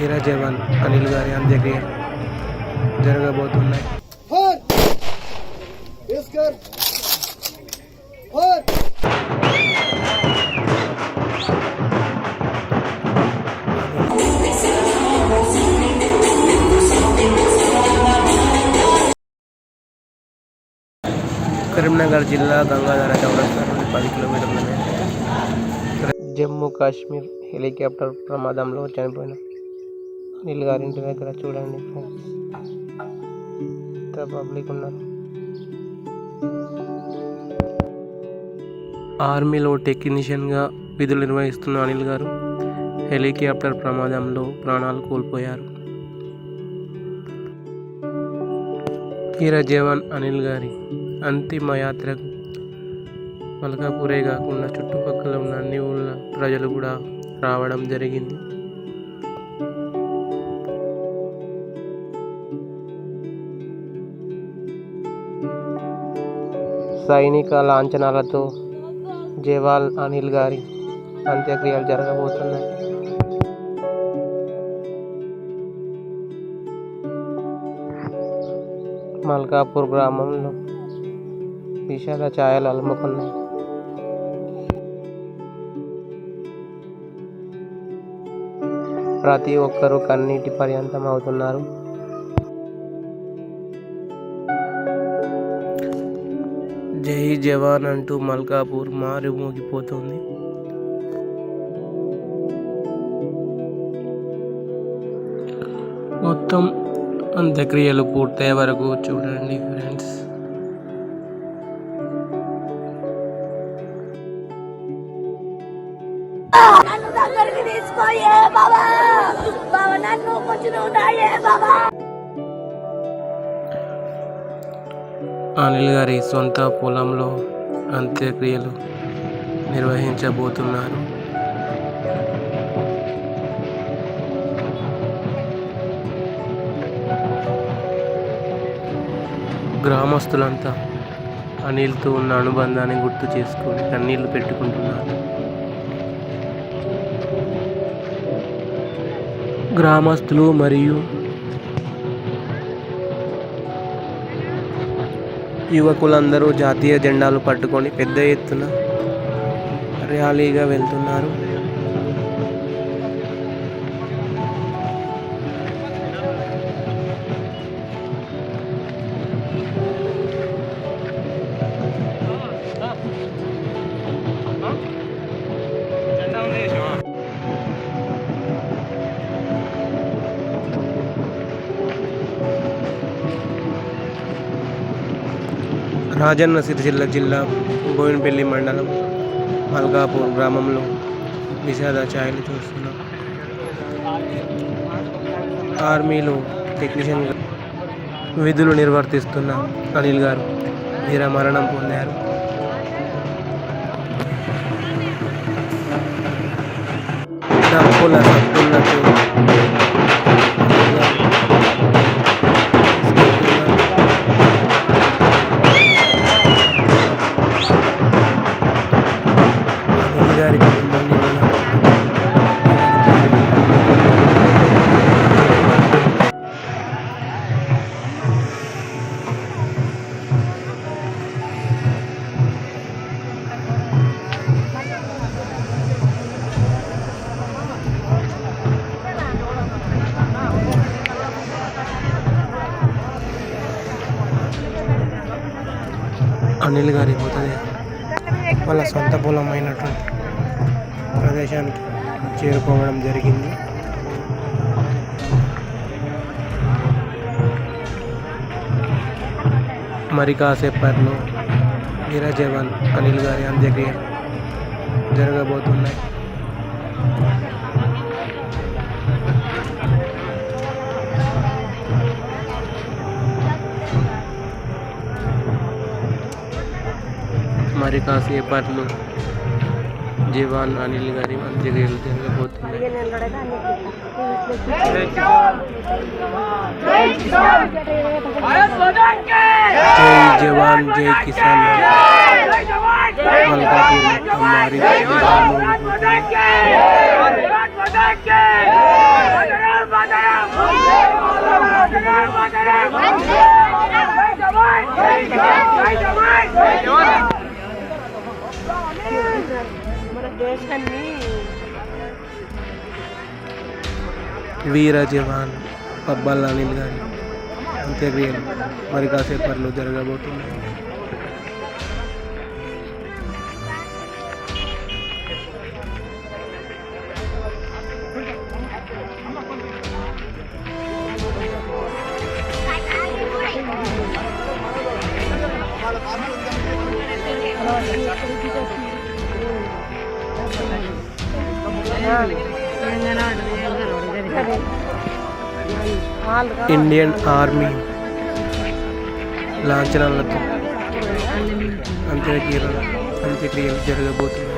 వీర జవాన్ అనిల్ గారి అంత్యక్రియ జరగబోతున్నాయి फर इसकर फर కరీంనగర్ జిల్లా గంగాధర చౌరస్తా నుండి పది కిలోమీటర్ల మేర జమ్మూ కాశ్మీర్ హెలికాప్టర్ ప్రమాదంలో చనిపోయిన నీళ్ళు గారి ఇంటి దగ్గర చూడండి ఫ్రెండ్స్ ఇంత పబ్లిక్ ఉన్నారు. ఆర్మీలో టెక్నీషియన్గా విధులు నిర్వహిస్తున్న అనిల్ గారు హెలికాప్టర్ ప్రమాదంలో ప్రాణాలు కోల్పోయారు. వీర జవాన్ అనిల్ గారి అంతిమ యాత్రకు మల్కాపూరే కాకుండా చుట్టుపక్కల ఉన్న అన్ని ఊళ్ళ ప్రజలు కూడా రావడం జరిగింది. సైనిక లాంఛనాలతో జవాల్ అనిల్ గారి అంత్యక్రియలు జరగబోతున్నాయి. మల్కాపూర్ గ్రామంలో విషాద ఛాయలు అలుముకున్నాయి. ప్రతి ఒక్కరూ కన్నీటి పర్యంతం అవుతున్నారు జై జవాన్ అంటూ మల్కాపూర్ మారు మోగిపోతుంది. మొత్తం అంత్యక్రియలు పూర్తయ్యే వరకు చూడండి ఫ్రెండ్స్. నన్ను దగ్గరికి తీసుకోయే బాబా బాబా నన్ను కొంచెం ఉన్నాయే బాబా అనిల్ గారి సొంత పొలంలో అంత్యక్రియలు నిర్వహించబోతున్నారు. గ్రామస్తులంతా అనిల్తో ఉన్న అనుబంధాన్ని గుర్తు చేసుకొని కన్నీళ్ళు పెట్టుకుంటున్నారు. గ్రామస్తులు మరియు యువకులందరూ జాతీయ జెండాలు పట్టుకొని పెద్ద ఎత్తున ర్యాలీగా వెళ్తున్నారు. రాజన్న సిరిసిల్ల జిల్లా బోయినపల్లి మండలం మల్కాపూర్ గ్రామంలో విషాద ఛాయలు చూస్తున్నాం. ఆర్మీలో టెక్నీషియన్గా విధులు నిర్వర్తిస్తున్న అనిల్ గారు వీర మరణం పొందారు. డప్పుల సప్పులతో అనిల్ గారి పోతుంది వాళ్ళ సొంత పొలం అయినటువంటి ప్రదేశానికి చేరుకోవడం జరిగింది. మరి కాసేపట్లో వీర జవాన్ అనిల్ గారి అంత్యక్రియ జరగబోతున్నాయి. हमारे कहाँ से ये पार लो। जीवान अनिल गारीवान जी खेलते हैं बहुत जय किसान। जवान जय जवान जय जवान వీర జవాన్ పబ్బల్ అనిల్ గారి అంత్యక్రియలు మరి కాసేపట్లో జరగబోతున్నాయి ఇండియన్ ఆర్మీ లాంఛనాలతో అంత్యక్రియలు అంత్యక్రియలు జరగబోతున్నాయి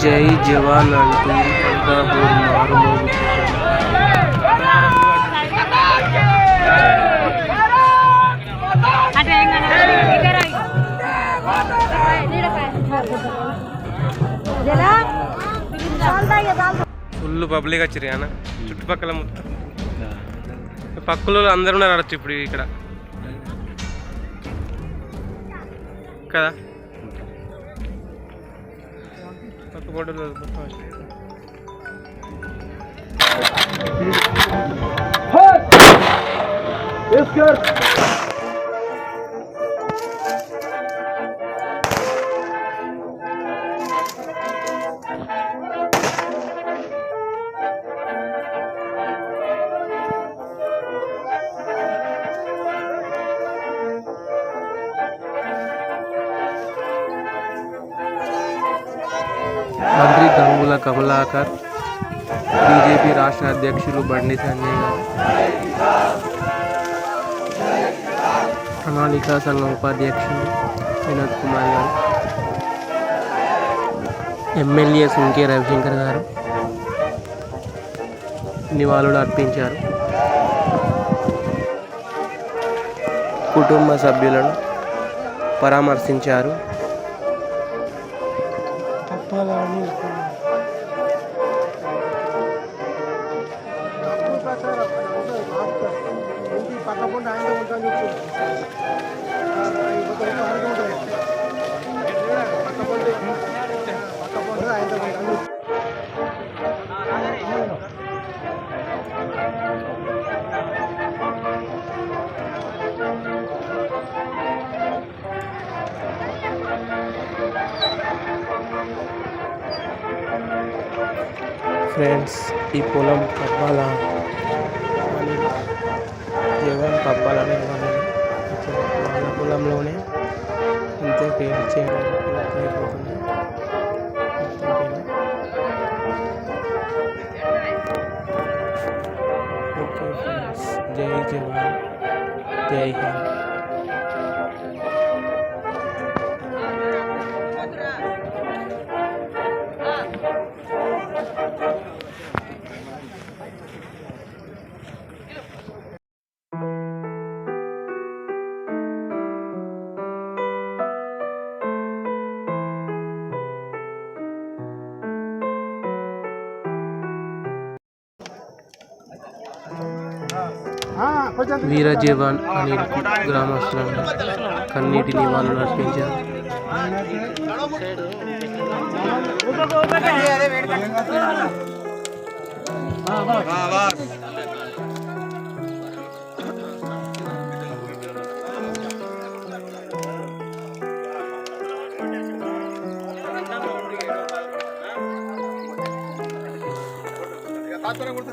జై జవాన్ అంటూ అల్కాపూర్ మారుమోగుతుంది ఫుల్ పబ్లిక్ వచ్చారు అన్న. చుట్టుపక్కల మొత్తం పక్కల అందరూ ఉన్నారు అడచ్చు ఇప్పుడు ఇక్కడ. కదా? పక్క. మంత్రి గంగుల కమలాకర్ బీజేపీ రాష్ట్ర అధ్యక్షులు బండి సంజయ్ గారు. ప్రణాళిక సంఘం ఉపాధ్యక్షులు వినోద్ కుమార్ గారు. ఎమ్మెల్యే సుంకే రవిశంకర్ గారు నివాళులు అర్పించారు. కుటుంబ సభ్యులను పరామర్శించారు. పక్కకుండా ఆయన ఉంటాను పక్కకుండా ఆయన ఉంటాను ఫ్రెండ్స్ ఈ పొలం పబ్బాల అని జగన్ పబ్బాలనే వాళ్ళని వాళ్ళ పొలంలోనే అంతే పేరు చేయడం ఓకే ఫ్రెండ్స్. జై జవాన్. జై హింద్. కొంచెం వీర జవాన్ అనిల్ గ్రామస్తులను కన్నీటి నివాళులు అర్పించారు తాత్పర్యం కొడుతుంది